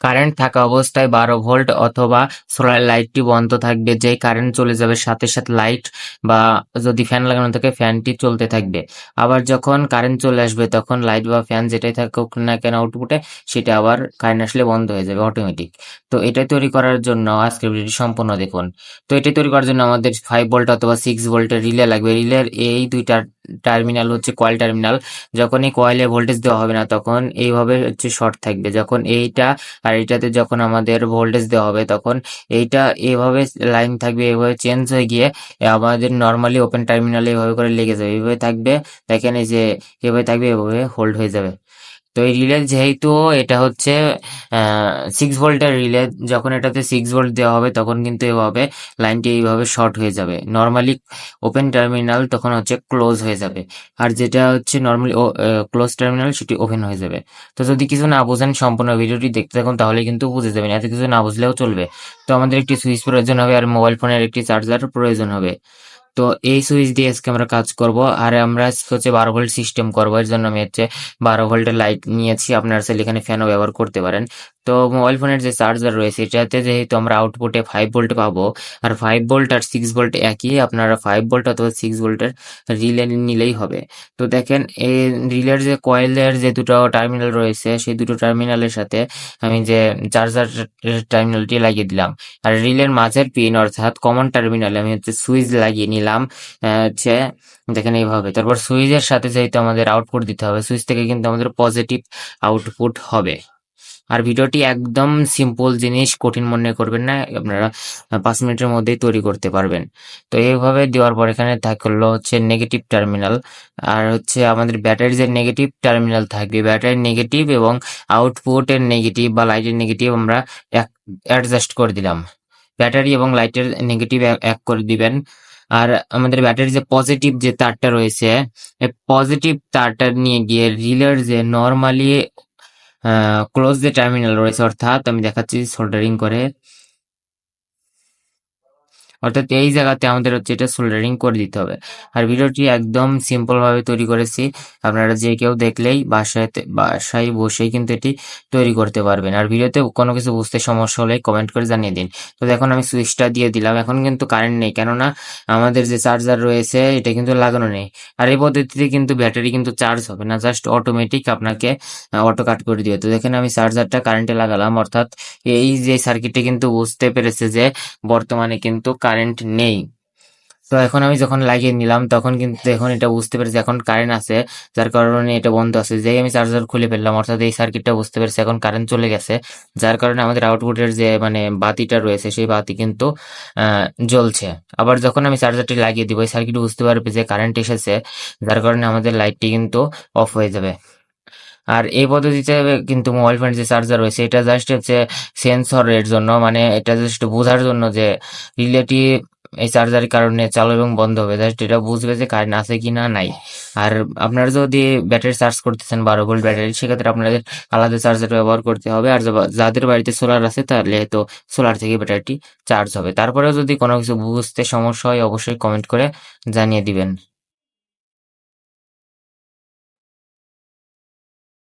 Current থাকা অবস্থায় বারো ভোল্ট অথবা সোলার লাইটটি বন্ধ থাকবে। যেই কারেন্ট চলে যাবে, সাথে সাথে লাইট বা যদি ফ্যান লাগানো থাকে, ফ্যানটি চলতে থাকবে। আবার যখন কারেন্ট চলে আসবে, তখন লাইট বা ফ্যান যেটাই থাকুক না কেন আউটপুটে সেটা আবার কারেন্ট আসলে বন্ধ হয়ে যাবে অটোমেটিক তো এটা তৈরি করার জন্য আজকের ভিডিওটি সম্পূর্ণ দেখুন। তো এটা তৈরি করার জন্য আমাদের ফাইভ ভোল্ট অথবা সিক্স ভোল্টের রিলে লাগবে। রিলের এই দুইটা টার্মিনাল হচ্ছে কয়েল টার্মিনাল যখন এই কয়েলে ভোল্টেজ দেওয়া হবে না, তখন এইভাবে হচ্ছে শর্ট থাকবে। যখন এইটা আর এটাতে যখন আমাদের ভোল্টেজ দেওয়া হবে, তখন এইটা এভাবে লাইন থাকবে, এভাবে চেঞ্জ হয়ে গিয়ে আমাদের নর্মালি ওপেন টার্মিনালে এভাবে করে লেগে যাবে। এভাবে থাকবে, দেখেন এই যে এভাবে থাকবে, এভাবে হোল্ড হয়ে যাবে। তো এই রিলে যেহেতু এটা হচ্ছে সিক্স ভোল্টের রিলে যখন এটাতে সিক্স ভোল্ট দেওয়া হবে তখন কিন্তু এভাবে লাইনটি এইভাবে শর্ট হয়ে যাবে। নর্মালি ওপেন টার্মিনাল তখন হচ্ছে ক্লোজ হয়ে যাবে। আর যেটা হচ্ছে নর্মালি ক্লোজ টার্মিনাল সেটি ওপেন হয়ে যাবে। তো যদি কিছু না বোঝেন সম্পূর্ণ ভিডিওটি দেখতে থাকুন, তাহলে কিন্তু বুঝে যাবেন, এত কিছু না বুঝলেও চলবে। তো আমাদের একটি সুইচ প্রয়োজন হবে আর মোবাইল ফোনের একটি চার্জার প্রয়োজন হবে। তো এই সুইচ দিয়ে আজকে আমরা কাজ করব। আর আমরা হচ্ছে বারো ভোল্ট সিস্টেম করব। এর জন্য আমি হচ্ছে বারো ভোল্টের লাইট নিয়েছি। আপনারা চাইলে এখানে ফ্যানও ব্যবহার করতে পারেন। তো মোবাইল ফোনের যে চার্জার রয়েছে, এটাতে যেহেতু আমরা আউটপুটে ফাইভ ভোল্ট পাবো, আর ফাইভ ভোল্ট আর সিক্স ভোল্ট একই, আপনারা ফাইভ ভোল্ট অথবা সিক্স ভোল্টের রিলে নিলেই হবে। তো দেখেন, এই রিলের যে কয়েলের যে দুটো টার্মিনাল রয়েছে, সেই দুটো টার্মিনালের সাথে আমি যে চার্জার টার্মিনালটি লাগিয়ে দিলাম। আর রিলের মাঝের পিন অর্থাৎ কমন টার্মিনালে আমি হচ্ছে সুইচ লাগিয়ে নিলাম হচ্ছে, দেখেন এইভাবে। তারপর সুইচের সাথে যেহেতু আমাদের আউটপুট দিতে হবে সুইচ থেকে কিন্তু আমাদের পজিটিভ আউটপুট হবে। আর ভিডিওটি একদম সিম্পল জিনিস, কঠিন মনে করবেন না, আপনারা পাঁচ মিনিটের মধ্যেই তৈরি করতে পারবেন। তো এইভাবে দেওয়ার পর এখানে থাকল হচ্ছে নেগেটিভ টার্মিনাল আর হচ্ছে আমাদের ব্যাটারির যে নেগেটিভ টার্মিনাল থাকবে। ব্যাটারির নেগেটিভ এবং আউটপুটের নেগেটিভ বা লাইটের নেগেটিভ আমরা এক অ্যাডজাস্ট করে দিলাম। ব্যাটারি এবং লাইটের নেগেটিভ এক করে দিবেন। আর আমাদের ব্যাটারি যে পজিটিভ যে তারটা রয়েছে পজিটিভ তারটা নিয়ে গিয়ে রিলের যে নর্মালি ক্লোজ যে টার্মিনাল রয়েছে অর্থাৎ আমি দেখাচ্ছি সোল্ডারিং করে। অর্থাৎ এই জায়গাতে আমাদের হচ্ছে এটা সোল্ডারিং করে দিতে হবে। আর ভিডিওটি একদম সিম্পল ভাবে তৈরি করেছি। আপনারা যে কেউ দেখলেই বাসায় বাসায় বসেই কিন্তু এটি তৈরি করতে পারবেন। আর ভিডিওতে কোনো কিছু বুঝতে সমস্যা হলে কমেন্ট করে জানিয়ে দিন। তো দেখুন, আমি সুইচটা দিয়ে দিলাম। এখন কিন্তু কারেন্ট নেই। কেননা আমাদের যে চার্জার রয়েছে, এটা কিন্তু লাগানো নেই। আর এই পদ্ধতিতে কিন্তু ব্যাটারি কিন্তু চার্জ হবে না। জাস্ট অটোমেটিক আপনাকে অটো কাট করে দিবে। তো দেখেন, আমি চার্জারটা কারেন্টে লাগালাম। অর্থাৎ এই যে সার্কিটটি কিন্তু বুঝতে পেরেছে যে বর্তমানে কিন্তু কারেন্ট নেই। তো এখন আমি যখন লাগিয়ে নিলাম, তখন কিন্তু এখন এটা বুঝতে পেরেছি এখন কারেন্ট আছে, যার কারণে এটা বন্ধ আছে। যেই আমি চার্জার খুলে ফেললাম, অর্থাৎ এই সার্কিটটা বুঝতে পেরেছি এখন কারেন্ট চলে গেছে, যার কারণে আমাদের আউটপুটের যে মানে বাতিটা রয়েছে, সেই বাতি কিন্তু জ্বলছে। আবার যখন আমি চার্জারটি লাগিয়ে দিব, এই সার্কিট বুঝতে পারবে যে কারেন্ট এসেছে, যার কারণে আমাদের লাইটটি কিন্তু অফ হয়ে যাবে। আর এই পদ্ধতিতে কিন্তু মোবাইল ফোনের যে চার্জার রয়েছে, এটা জাস্ট হচ্ছে সেন্সরের জন্য মানে এটা জাস্ট বোঝার জন্য যে রিলেটিভ এই চার্জারের কারণে চালু এবং বন্ধ হবে। জাস্ট এটা বুঝবে যে কারেন্ট আছে কি না নাই। আর আপনারা যদি ব্যাটারি চার্জ করতেছেন বারো ভোল্ট ব্যাটারি সেক্ষেত্রে আপনাদের আলাদা চার্জার ব্যবহার করতে হবে। আর যাদের বাড়িতে সোলার আছে, তাহলে তো সোলার থেকে ব্যাটারিটি চার্জ হবে। তারপরেও যদি কোনো কিছু বুঝতে সমস্যা হয়, অবশ্যই কমেন্ট করে জানিয়ে দিবেন।